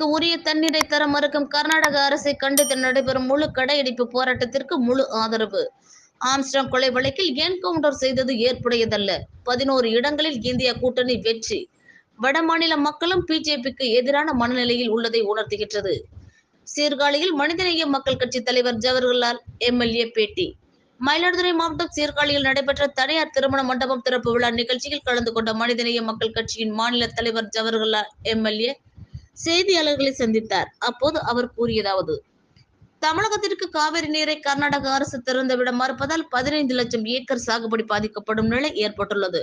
தமிழகத்திற்கு உரிய தண்ணீரை தர மறுக்கும் கர்நாடக அரசை கண்டித்து நடைபெறும் முழு கடையடிப்பு போராட்டத்திற்கு முழு ஆதரவு. ஆம்ஸ்டாங் கொலை வழக்கில் என்கவுண்டர் செய்தது ஏற்புடையதல்ல. பதினோரு இடங்களில் இந்தியா கூட்டணி வெற்றி. வடமாநில மக்களும் பிஜேபிக்கு எதிரான மனநிலையில் உள்ளதை உணர்த்துகின்றது. சீர்காழியில் மனிதநேய மக்கள் கட்சி தலைவர் ஜவஹர்லால் எம்எல்ஏ பேட்டி. மயிலாடுதுறை மாவட்டம் சீர்காழியில் நடைபெற்ற தனியார் திருமண மண்டபம் திறப்பு விழா நிகழ்ச்சியில் கலந்து கொண்ட மனிதநேய மக்கள் கட்சியின் மாநில தலைவர் ஜவஹர்லால் எம்எல்ஏ செய்தியாளர்களை சந்தித்தார். அப்போது அவர் கூறியதாவது தமிழகத்திற்கு காவிரி நீரை கர்நாடக அரசு திறந்துவிட மறுப்பதால் பதினைந்து லட்சம் ஏக்கர் சாகுபடி பாதிக்கப்படும் நிலை ஏற்பட்டுள்ளது.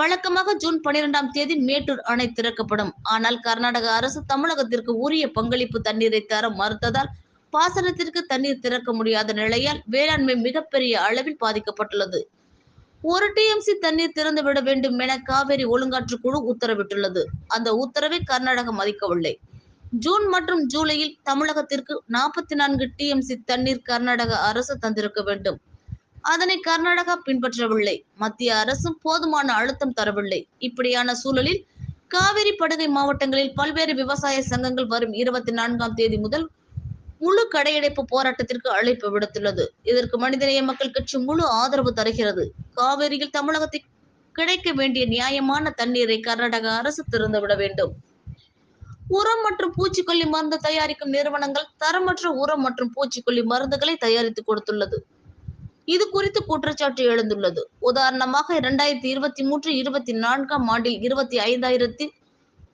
வழக்கமாக ஜூன் பனிரெண்டாம் தேதி மேட்டூர் அணை திறக்கப்படும். ஆனால் கர்நாடக அரசு தமிழகத்திற்கு உரிய பங்களிப்பு தண்ணீரை தர மறுத்ததால் பாசனத்திற்கு தண்ணீர் திறக்க முடியாத நிலையால் வேளாண்மை மிகப்பெரிய அளவில் பாதிக்கப்பட்டுள்ளது. ஒரு டிஎம்சி தண்ணீர் திறந்து விட வேண்டும் என காவிரி ஒழுங்காற்று குழு உத்தரவிட்டுள்ளது. அந்த உத்தரவை கர்நாடகம் மதிக்கவில்லை. ஜூன் மற்றும் ஜூலையில் தமிழகத்திற்கு நாற்பத்தி நான்கு டிஎம்சி தண்ணீர் கர்நாடக அரசு தந்திருக்க வேண்டும். அதனை கர்நாடகா பின்பற்றவில்லை. மத்திய அரசும் போதுமான அழுத்தம் தரவில்லை. இப்படியான சூழலில் காவிரி படுகை மாவட்டங்களில் பல்வேறு விவசாய சங்கங்கள் வரும் இருபத்தி நான்காம் தேதி முதல் முழு கடையடைப்பு போராட்டத்திற்கு அழைப்பு விடுத்துள்ளது. இதற்கு மனிதநேய மக்கள் கட்சி முழு ஆதரவு தருகிறது. காவேரியில் தமிழகத்தில் கிடைக்க வேண்டிய நியாயமான தண்ணீரை கர்நாடக அரசு திறந்துவிட வேண்டும். உரம் மற்றும் பூச்சிக்கொல்லி மருந்து தயாரிக்கும் நிறுவனங்கள் தரமற்ற உரம் மற்றும் பூச்சிக்கொல்லி மருந்துகளை தயாரித்து கொடுத்துள்ளது. இது குறித்து குற்றச்சாட்டு எழுந்துள்ளது. உதாரணமாக இரண்டாயிரத்தி இருபத்தி மூன்று இருபத்தி நான்காம் ஆண்டில் இருபத்தி ஐந்தாயிரத்தி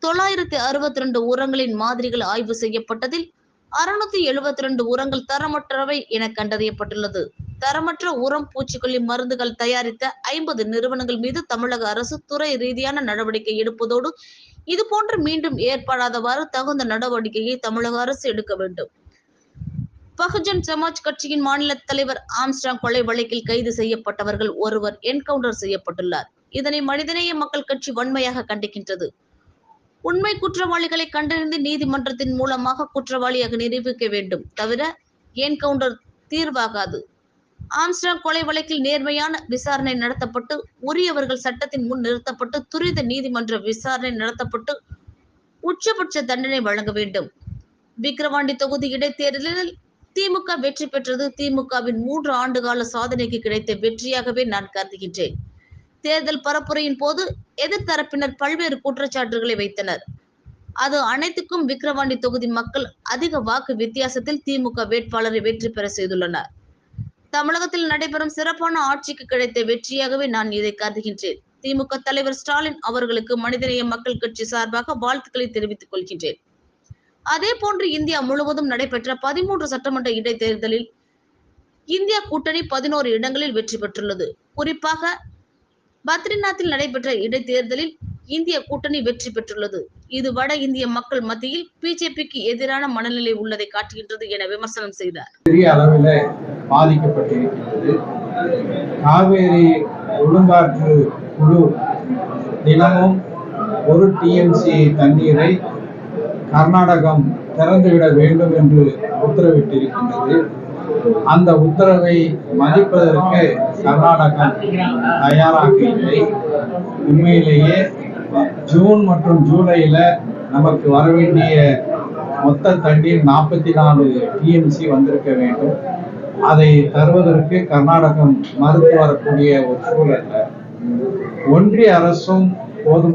தொள்ளாயிரத்தி அறுபத்தி ரெண்டு உரங்களின் மாதிரிகள் ஆய்வு செய்யப்பட்டதில் அறுநூத்தி எழுபத்தி ரெண்டு உரங்கள் தரமற்றவை என கண்டறியப்பட்டுள்ளது. தரமற்ற உரம் பூச்சிக்கொல்லி மருந்துகள் தயாரித்த ஐம்பது நிறுவனங்கள் மீது தமிழக அரசு துறை ரீதியான நடவடிக்கை எடுப்பதோடு இது போன்று மீண்டும் ஏற்படாதவாறு தகுந்த நடவடிக்கையை தமிழக அரசு எடுக்க வேண்டும். பகுஜன் சமாஜ் கட்சியின் மாநில தலைவர் ஆம்ஸ்டாங் கொலை வழக்கில் கைது செய்யப்பட்டவர்கள் ஒருவர் என்கவுண்டர் செய்யப்பட்டுள்ளார். இதனை மனிதநேய மக்கள் கட்சி வன்மையாக கண்டிக்கின்றது. உண்மை குற்றவாளிகளை கண்டறிந்து நீதிமன்றத்தின் மூலமாக குற்றவாளியாக நிரூபிக்க வேண்டும் தவிர என்கவுண்டர் தீர்வாகாது. ஆம்ஸ்டாங் கொலை வழக்கில் நேர்மையான விசாரணை நடத்தப்பட்டு உரியவர்கள் சட்டத்தின் முன் நிறுத்தப்பட்டு துரித நீதிமன்ற விசாரணை நடத்தப்பட்டு உச்சபட்ச தண்டனை வழங்க வேண்டும். விக்கிரவாண்டி தொகுதி இடைத்தேர்தலில் திமுக வெற்றி பெற்றது. திமுகவின் மூன்று ஆண்டுகால சாதனைக்கு கிடைத்த வெற்றியாகவே நான் கருதுகின்றேன். தேர்தல் பரப்புரையின் போது எதிர்த்தரப்பினர் பல்வேறு குற்றச்சாட்டுகளை வைத்தனர். அது அனைத்துக்கும் விக்கிரவாண்டி தொகுதி மக்கள் அதிக வாக்கு வித்தியாசத்தில் திமுக வேட்பாளரை வெற்றி பெற செய்துள்ளனர். தமிழகத்தில் நடைபெறும் சிறப்பான ஆட்சிக்கு கிடைத்த வெற்றியாகவே நான் இதை கருதுகின்றேன். திமுக தலைவர் ஸ்டாலின் அவர்களுக்கு மனிதநேய மக்கள் கட்சி சார்பாக வாழ்த்துக்களை தெரிவித்துக் கொள்கின்றேன். அதே போன்று இந்தியா முழுவதும் நடைபெற்ற பதிமூன்று சட்டமன்ற இடைத்தேர்தலில் இந்தியா கூட்டணி பதினோரு இடங்களில் வெற்றி பெற்றுள்ளது. குறிப்பாக பத்ரிநாத்தில் நடைபெற்ற இடைத்தேர்தலில் இந்திய கூட்டணி வெற்றி பெற்றுள்ளது. இது வட இந்திய மக்கள் மத்தியில் பிஜேபிக்கு எதிரான மனநிலை உள்ளதை காட்டுகின்றது என விமர்சனம் செய்தார். பெரிய அளவில் பாதிக்கப்பட்டிருக்கிறது காவேரி ஒழுங்காற்று குழு தினமும் ஒரு டிஎம்சி தண்ணீரை கர்நாடகம் திறந்துவிட வேண்டும் என்று உத்தரவிட்டிருக்கின்றது. அந்த உத்தரவை மதிப்பதற்கு கர்நாடகம் தயாராக இல்லை உண்மையிலேயே ஜூன் மற்றும் ஜூலையில நமக்கு வர வேண்டிய மொத்த தண்ணீர் நாற்பத்தி நாலு டிஎம்சி வந்திருக்க வேண்டும். அதை தருவதற்கு கர்நாடகம் மறுத்து வரக்கூடிய ஒரு சூழல்ல ஒன்றிய அரசும் போதும்